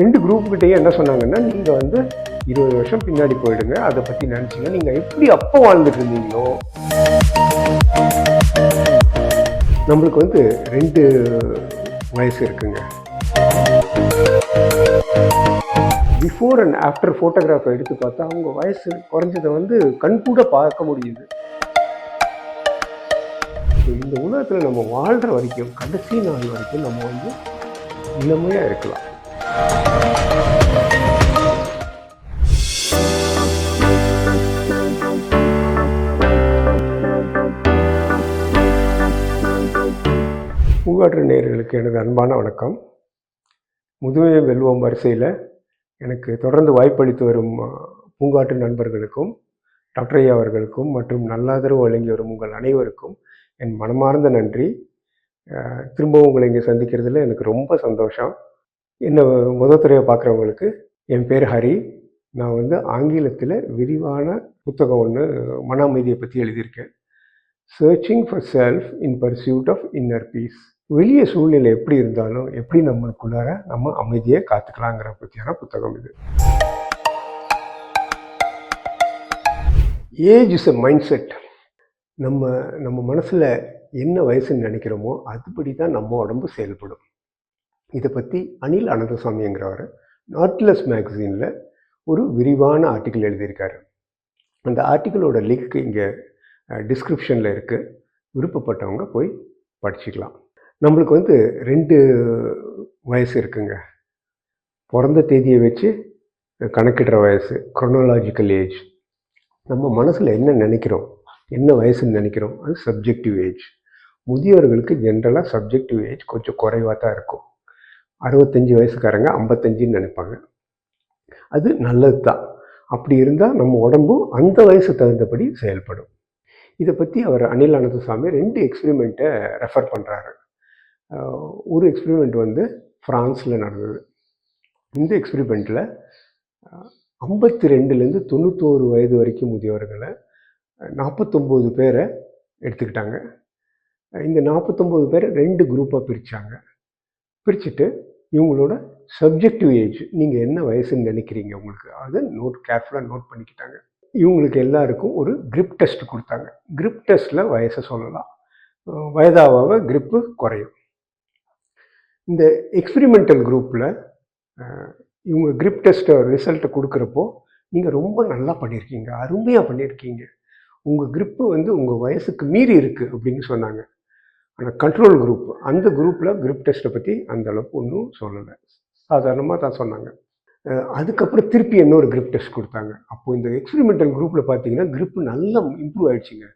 ரெண்டு குரூப்புக்கிட்டேயே என்ன சொன்னாங்கன்னா நீங்கள் வந்து இருபது வருஷம் பின்னாடி போயிடுங்க. அதை பற்றி நினச்சிங்க நீங்கள் எப்படி அப்போ வாழ்ந்துட்டு இருந்தீங்களோ? நம்மளுக்கு வந்து ரெண்டு வயசு இருக்குங்க. பிஃபோர் அண்ட் ஆஃப்டர் ஃபோட்டோகிராஃபை எடுத்து பார்த்தா அவங்க வயசு குறைஞ்சதை வந்து கண் கூட பார்க்க முடியுது. இந்த உலகத்தில் நம்ம வாழ்கிற வரைக்கும் கடைசி நாள் வரைக்கும் நம்ம வந்து இளமையாக இருக்கலாம். பூங்காற்று நேயர்களுக்கு எனது அன்பான வணக்கம். முதுமையை வெல்வோம் வரிசையில் எனக்கு தொடர்ந்து வாய்ப்பளித்து வரும் பூங்காற்று நண்பர்களுக்கும் டாக்டர் ஐயா அவர்களுக்கும் மற்றும் நல்லாதரவு வழங்கி வரும் உங்கள் அனைவருக்கும் என் மனமார்ந்த நன்றி. திரும்பவும் உங்களை இங்கே சந்திக்கிறதுல எனக்கு ரொம்ப சந்தோஷம். என்னை முதத்துறையை பார்க்குறவங்களுக்கு என் பேர் ஹரி. நான் வந்து ஆங்கிலத்தில் விரிவான புத்தகம் ஒன்று மன அமைதியை பற்றி எழுதியிருக்கேன். Searching for self in pursuit of inner peace வெளிய சூழ்நிலை எப்படி இருந்தாலும் எப்படி நம்மளுக்குள்ளார நம்ம அமைதியை காத்துக்கலாங்கிற பற்றியான புத்தகம் இது. Age is a mindset நம்ம நம்ம மனசில் என்ன வயசுன்னு நினைக்கிறோமோ அதுபடி தான் நம்ம உடம்பு செயல்படும். இதை பற்றி அனில் அனந்தசாமிங்கிறவர் நாட்லஸ் மேகசீனில் ஒரு விரிவான ஆர்டிக்கிள் எழுதியிருக்காரு. அந்த ஆர்டிக்கிளோட லிங்க் இங்கே டிஸ்கிரிப்ஷனில் இருக்குது விருப்பப்பட்டவங்க போய் படிச்சுக்கலாம். நம்மளுக்கு வந்து ரெண்டு வயசு இருக்குங்க. பிறந்த தேதியை வச்சு கணக்கிடுற வயசு குரோனாலாஜிக்கல் ஏஜ் நம்ம மனசில் என்ன நினைக்கிறோம்? என்ன வயசுன்னு நினைக்கிறோம்? அது சப்ஜெக்டிவ் ஏஜ் முதியோர்களுக்கு ஜென்ரலாக சப்ஜெக்டிவ் ஏஜ் கொஞ்சம் குறைவாக தான் இருக்கும். அறுபத்தஞ்சி வயசுக்காரங்க ஐம்பத்தஞ்சின்னு நினைப்பாங்க. அது நல்லது தான் அப்படி இருந்தால் நம்ம உடம்பும் அந்த வயசு தகுந்தபடி செயல்படும். இதை பற்றி அவர் அனில் அனந்தசாமி ரெண்டு எக்ஸ்பிரிமெண்ட்டை ரெஃபர் பண்ணுறாரு ஒரு எக்ஸ்பிரிமெண்ட் வந்து ஃப்ரான்ஸில் நடந்தது. இந்த எக்ஸ்பிரிமெண்ட்டில் ஐம்பத்தி ரெண்டுலேருந்து தொண்ணூத்தோரு வயது வரைக்கும் முதியவர்களை நாற்பத்தொம்போது பேரை எடுத்துக்கிட்டாங்க. இந்த நாற்பத்தொம்போது பேரை ரெண்டு குரூப்பாக பிரித்தாங்க பிரிச்சுட்டு இவங்களோட சப்ஜெக்டிவ் ஏஜ் நீங்கள் என்ன வயசுன்னு நினைக்கிறீங்க உங்களுக்கு? அதை நோட் கேர்ஃபுல்லாக நோட் பண்ணிக்கிட்டாங்க. இவங்களுக்கு எல்லாருக்கும் ஒரு கிரிப் டெஸ்ட் கொடுத்தாங்க. கிரிப் டெஸ்ட்டில் வயசை சொல்லலாம். வயதாவாக கிரிப்பு குறையும். இந்த எக்ஸ்பிரிமெண்டல் குரூப்பில் இவங்க கிரிப் டெஸ்ட்டை ரிசல்ட்டை கொடுக்குறப்போ நீங்கள் ரொம்ப நல்லா பண்ணியிருக்கீங்க. அருமையாக பண்ணியிருக்கீங்க. உங்கள் கிரிப்பு வந்து உங்கள் வயசுக்கு மீறி இருக்குது அப்படின்னு சொன்னாங்க. ஆனால் கண்ட்ரோல் குரூப் அந்த குரூப்பில் க்ரூப் டெஸ்ட்டை பற்றி அந்த அளவுக்கு ஒன்றும் சொல்லலை. சாதாரணமாக தான் சொன்னாங்க. அதுக்கப்புறம் திருப்பி இன்னொரு க்ரூப் டெஸ்ட் கொடுத்தாங்க. அப்போ இந்த எக்ஸ்பெரிமெண்டல் குரூப்பில் பார்த்தீங்கன்னா க்ரூப் நல்லா இம்ப்ரூவ் ஆயிடுச்சுங்க.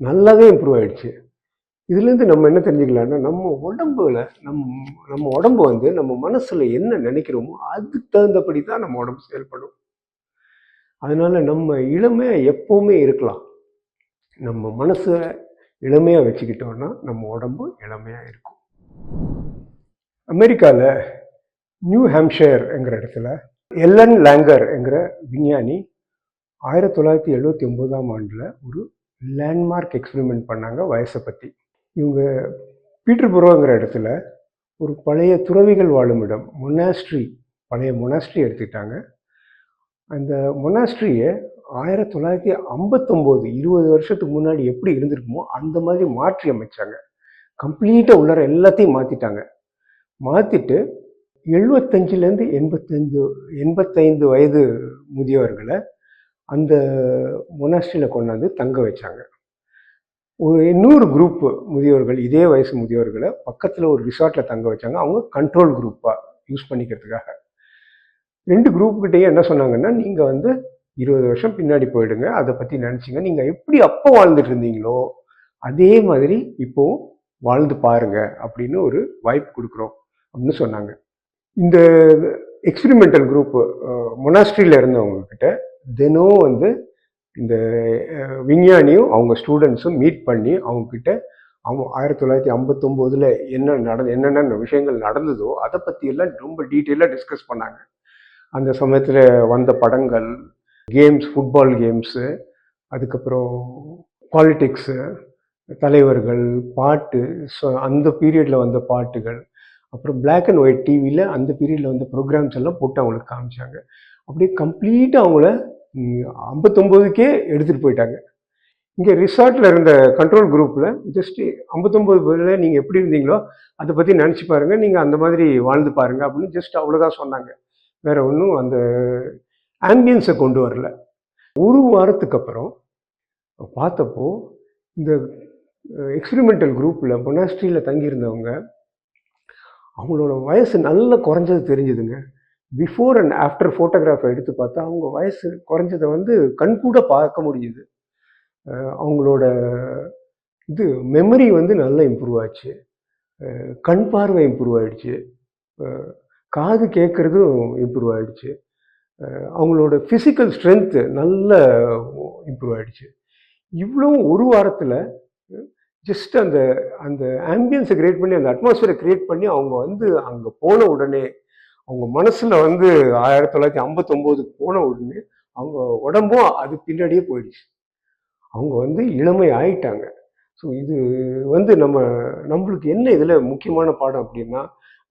நல்லாவே இம்ப்ரூவ் ஆயிடுச்சு. இதுலேருந்து நம்ம என்ன தெரிஞ்சுக்கலாம்னா நம்ம உடம்புல நம் நம்ம உடம்பு வந்து நம்ம மனசில் என்ன நினைக்கிறோமோ அதுக்கு தகுந்தபடி தான் நம்ம உடம்பு செயல்படும். அதனால் நம்ம இளமையாக எப்போவுமே இருக்கலாம். நம்ம மனசை இளமையாக வச்சுக்கிட்டோம்னா நம்ம உடம்பு இளமையாக இருக்கும். அமெரிக்காவில் நியூ ஹாம்ஷயர்ங்கிற இடத்துல எல்லன் லேங்கர் என்கிற விஞ்ஞானி ஆயிரத்தி தொள்ளாயிரத்தி எழுபத்தி ஒம்போதாம் ஆண்டில் ஒரு லேண்ட்மார்க் எக்ஸ்பெரிமெண்ட் பண்ணாங்க வயசை பற்றி இவங்க பீட்டர்புரோங்கிற இடத்துல ஒரு பழைய துறவிகள் வாழும் இடம் மொனாஸ்ட்ரி பழைய மொனாஸ்ட்ரி எடுத்துக்கிட்டாங்க. அந்த மொனாஸ்ட்ரியை ஆயிரத்தி தொள்ளாயிரத்தி ஐம்பத்தொம்போது இருபது வருஷத்துக்கு முன்னாடி எப்படி இருந்திருக்குமோ அந்த மாதிரி மாற்றி அமைச்சாங்க. கம்ப்ளீட்டாக உள்ளார எல்லாத்தையும் மாற்றிட்டாங்க மாற்றிட்டு எழுபத்தஞ்சிலேருந்து எண்பத்தஞ்சு எண்பத்தைந்து வயது முதியவர்களை அந்த மொனாஸ்டியில் கொண்டாந்து தங்க வச்சாங்க. ஒரு இன்னொரு குரூப் முதியோர்கள் இதே வயசு முதியோர்களை பக்கத்தில் ஒரு ரிசார்ட்டில் தங்க வச்சாங்க. அவங்க கண்ட்ரோல் குரூப்பாக யூஸ் பண்ணிக்கிறதுக்காக. ரெண்டு குரூப்புக்கிட்டேயே என்ன சொன்னாங்கன்னா நீங்கள் வந்து இருபது வருஷம் பின்னாடி போயிடுங்க. அதை பற்றி நினச்சிங்க. நீங்கள் எப்படி அப்போ வாழ்ந்துட்டு இருந்தீங்களோ அதே மாதிரி இப்போவும் வாழ்ந்து பாருங்க அப்படின்னு ஒரு வாய்ப்பு கொடுக்குறோம் அப்படின்னு சொன்னாங்க. இந்த எக்ஸ்பிரிமெண்டல் குரூப்பு மொனாஸ்ட்ரியில் இருந்தவங்க கிட்ட தினம் வந்து இந்த விஞ்ஞானியும் அவங்க ஸ்டூடெண்ட்ஸும் மீட் பண்ணி அவங்கக்கிட்ட அவங்க ஆயிரத்தி தொள்ளாயிரத்தி ஐம்பத்தொம்போதில் என்ன நடந்து என்னென்ன விஷயங்கள் நடந்ததோ அதை பற்றியெல்லாம் ரொம்ப டீட்டெயிலாக டிஸ்கஸ் பண்ணாங்க. அந்த சமயத்தில் வந்த படங்கள் கேம்ஸ் ஃபுட்பால் கேம்ஸு அதுக்கப்புறம் பாலிட்டிக்ஸு தலைவர்கள் பாட்டு ஸோ அந்த பீரியடில் வந்த பாட்டுகள் அப்புறம் பிளாக் அண்ட் ஒயிட் டிவியில் அந்த பீரியடில் வந்து ப்ரோக்ராம்ஸ் எல்லாம் போட்டு அவங்களுக்கு காமிச்சாங்க. அப்படியே கம்ப்ளீட்டாக அவங்கள ஐம்பத்தொம்போதுக்கே எடுத்துகிட்டு போயிட்டாங்க. இங்கே ரிசார்ட்டில் இருந்த கண்ட்ரோல் குரூப்பில் ஜஸ்ட் ஐம்பத்தொம்போது பேரில் நீங்கள் எப்படி இருந்தீங்களோ அதை பற்றி நினச்சி பாருங்கள் நீங்கள் அந்த மாதிரி வாழ்ந்து பாருங்கள் அப்படின்னு ஜஸ்ட் அவ்வளோதான் சொன்னாங்க. வேறு ஒன்றும் அந்த ஆம்பியன்ஸை கொண்டு வரல. ஒரு வாரத்துக்கு அப்புறம் பார்த்தப்போ இந்த எக்ஸ்பிரிமெண்டல் குரூப்பில் மொனாஸ்ட்ரியில் தங்கியிருந்தவங்க அவங்களோட வயசு நல்லா குறைஞ்சது தெரிஞ்சுதுங்க. பிஃபோர் அண்ட் ஆஃப்டர் ஃபோட்டோகிராஃபை எடுத்து பார்த்தா அவங்க வயசு குறைஞ்சதை வந்து கண்கூட பார்க்க முடியுது. அவங்களோட இது மெமரி வந்து நல்லா இம்ப்ரூவ் ஆச்சு. கண் பார்வை இம்ப்ரூவ் ஆயிடுச்சு. காது கேட்குறதும் இம்ப்ரூவ் ஆயிடுச்சு. அவங்களோட ஃபிசிக்கல் ஸ்ட்ரென்த்து நல்ல இம்ப்ரூவ் ஆகிடுச்சு இவ்வளோ ஒரு வாரத்தில் ஜஸ்ட் அந்த அந்த ஆம்பியன்ஸை கிரியேட் பண்ணி அந்த அட்மாஸ்ஃபியரை கிரியேட் பண்ணி அவங்க வந்து அங்கே போன உடனே அவங்க மனசில் வந்து ஆயிரத்தி தொள்ளாயிரத்தி ஐம்பத்தொம்போதுக்கு போன உடனே அவங்க உடம்பும் அது பின்னாடியே போயிடுச்சு. அவங்க வந்து இளமை ஆயிட்டாங்க. ஸோ இது வந்து நம்ம நம்மளுக்கு என்ன இதில் முக்கியமான பாடம் அப்படின்னா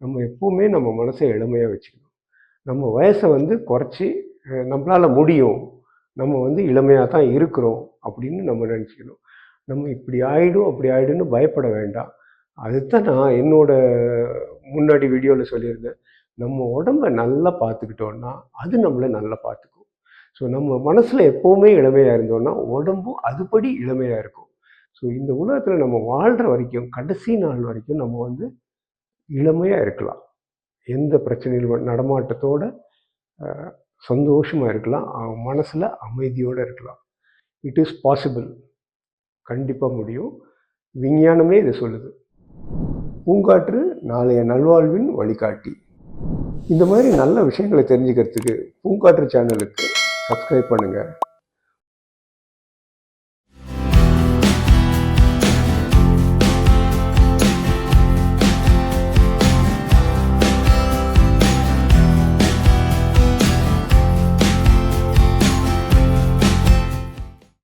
நம்ம எப்பவுமே நம்ம மனசை இளமையாக வச்சுக்கணும். நம்ம வயசை வந்து குறைச்சி நம்மளால் முடியும். நம்ம வந்து இளமையாக தான் இருக்கிறோம் அப்படின்னு நம்ம நினச்சிக்கணும். நம்ம இப்படி ஆகிடும் அப்படி ஆகிடுன்னு பயப்பட வேண்டாம். அதுதான் நான் என்னோட முன்னாடி வீடியோவில் சொல்லியிருந்தேன். நம்ம உடம்ப நல்லா பார்த்துக்கிட்டோன்னா அது நம்மளை நல்லா பார்த்துக்கும். ஸோ நம்ம மனசில் எப்போவுமே இளமையாக இருந்தோம்னா உடம்பும் அதுபடி இளமையாக இருக்கும். ஸோ இந்த உலகத்தில் நம்ம வாழ்கிற வரைக்கும் கடைசி நாள் வரைக்கும் நம்ம வந்து இளமையாக இருக்கலாம். எந்த பிரச்சனையில் நடமாட்டத்தோட சந்தோஷமாக இருக்கலாம். அவன் மனசில் அமைதியோடு இருக்கலாம். இட் இஸ் பாசிபிள் கண்டிப்பாக முடியும். விஞ்ஞானமே இதை சொல்லுது. பூங்காற்று நாளைய நல்வாழ்வின் வழிகாட்டி. இந்த மாதிரி நல்ல விஷயங்களை தெரிஞ்சுக்கிறதுக்கு பூங்காற்று சேனலுக்கு சப்ஸ்கிரைப் பண்ணுங்கள்